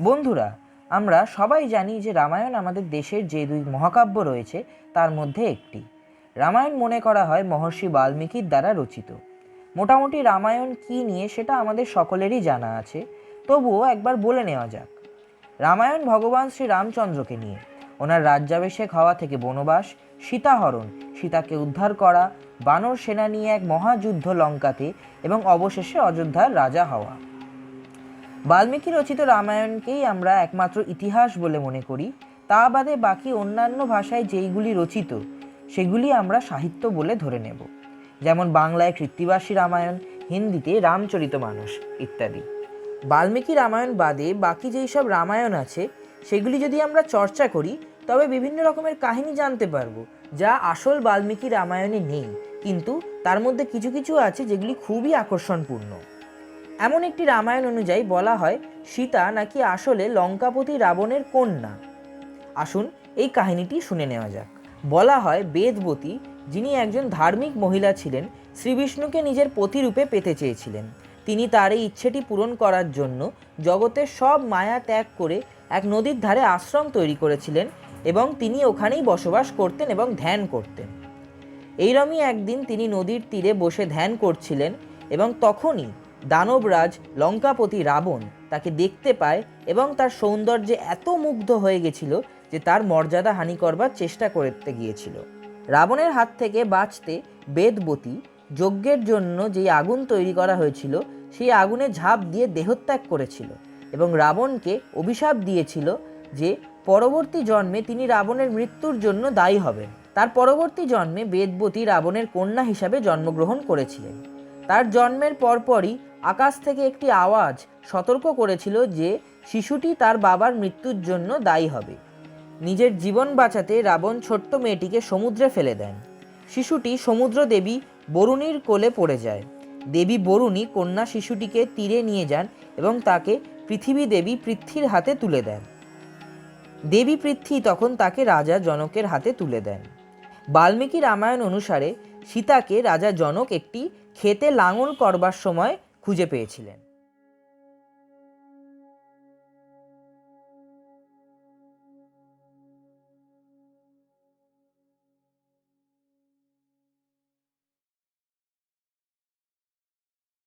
বন্ধুরা, আমরা সবাই জানি যে রামায়ণ আমাদের দেশের যে দুই মহাকাব্য রয়েছে, তার মধ্যে একটি। রামায়ণ মনে করা হয় মহর্ষি বাল্মীকির দ্বারা রচিত। মোটামুটি রামায়ণ কী নিয়ে সেটা আমাদের সকলেরই জানা আছে, তবুও একবার বলে নেওয়া যাক। রামায়ণ ভগবান শ্রী রামচন্দ্রকে নিয়ে, ওনার রাজ্যাভিষেক হওয়া থেকে বনবাস, সীতাহরণ, সীতাকে উদ্ধার করা, বানর সেনা নিয়ে এক মহাযুদ্ধ লঙ্কাতে, এবং অবশেষে অযোধ্যার রাজা হওয়া। বাল্মীকি রচিত রামায়ণকেই আমরা একমাত্র ইতিহাস বলে মনে করি। তা বাদে বাকি অন্যান্য ভাষায় যেইগুলি রচিত, সেগুলি আমরা সাহিত্য বলে ধরে নেব। যেমন বাংলায় কৃত্তিবাসী রামায়ণ, হিন্দিতে রামচরিত মানুষ ইত্যাদি। বাল্মীকি রামায়ণ বাদে বাকি যেই সব রামায়ণ আছে, সেগুলি যদি আমরা চর্চা করি, তবে বিভিন্ন রকমের কাহিনী জানতে পারব, যা আসল বাল্মীকি রামায়ণে নেই। কিন্তু তার মধ্যে কিছু কিছু আছে যেগুলি খুবই আকর্ষণপূর্ণ। এমন একটি রামায়ণ অনুযায়ী বলা হয়, সীতা নাকি আসলে লঙ্কাপতি রাবণের কন্যা। আসুন এই কাহিনীটি শুনে নেওয়া যাক। বলা হয়, বেদবতী, যিনি একজন ধার্মিক মহিলা ছিলেন, শ্রীবিষ্ণুকে নিজের পতিরূপে পেতে চেয়েছিলেন। তিনি তার এই ইচ্ছেটি পূরণ করার জন্য জগতের সব মায়া ত্যাগ করে এক নদীর ধারে আশ্রম তৈরি করেছিলেন এবং তিনি ওখানেই বসবাস করতেন এবং ধ্যান করতেন। এইরমই একদিন তিনি নদীর তীরে বসে ধ্যান করছিলেন এবং তখনই দানবরাজ লঙ্কাপতি রাবণ তাকে দেখতে পায় এবং তার সৌন্দর্যে এত মুগ্ধ হয়ে গেছিল যে তার মর্যাদা হানি করবার চেষ্টা করতে গিয়েছিল। রাবণের হাত থেকে বাঁচতে বেদবতী যজ্ঞের জন্য যেই আগুন তৈরি করা হয়েছিল, সেই আগুনে ঝাঁপ দিয়ে দেহত্যাগ করেছিল এবং রাবণকে অভিশাপ দিয়েছিল যে পরবর্তী জন্মে তিনি রাবণের মৃত্যুর জন্য দায়ী হবেন। তার পরবর্তী জন্মে বেদবতী রাবণের কন্যা হিসাবে জন্মগ্রহণ করেছিলেন। তার জন্মের পরপরই আকাশ থেকে একটি আওয়াজ সতর্ক করেছিল যে শিশুটি তার বাবার মৃত্যুর জন্য দায়ী হবে। নিজের জীবন বাঁচাতে রাবণ ছোট্ট মেয়েটিকে সমুদ্রে ফেলে দেন। শিশুটি সমুদ্র দেবী বরুণীর কোলে পড়ে যায়। দেবী বরুণী কন্যা শিশুটিকে তীরে নিয়ে যান এবং তাকে পৃথিবী দেবী পৃথ্বীর হাতে তুলে দেন। দেবী পৃথ্বী তখন তাকে রাজা জনকের হাতে তুলে দেন। বাল্মীকি রামায়ণ অনুসারে সীতাকে রাজা জনক একটি ক্ষেতে লাঙল করবার সময় খুঁজে পেয়েছিলেন।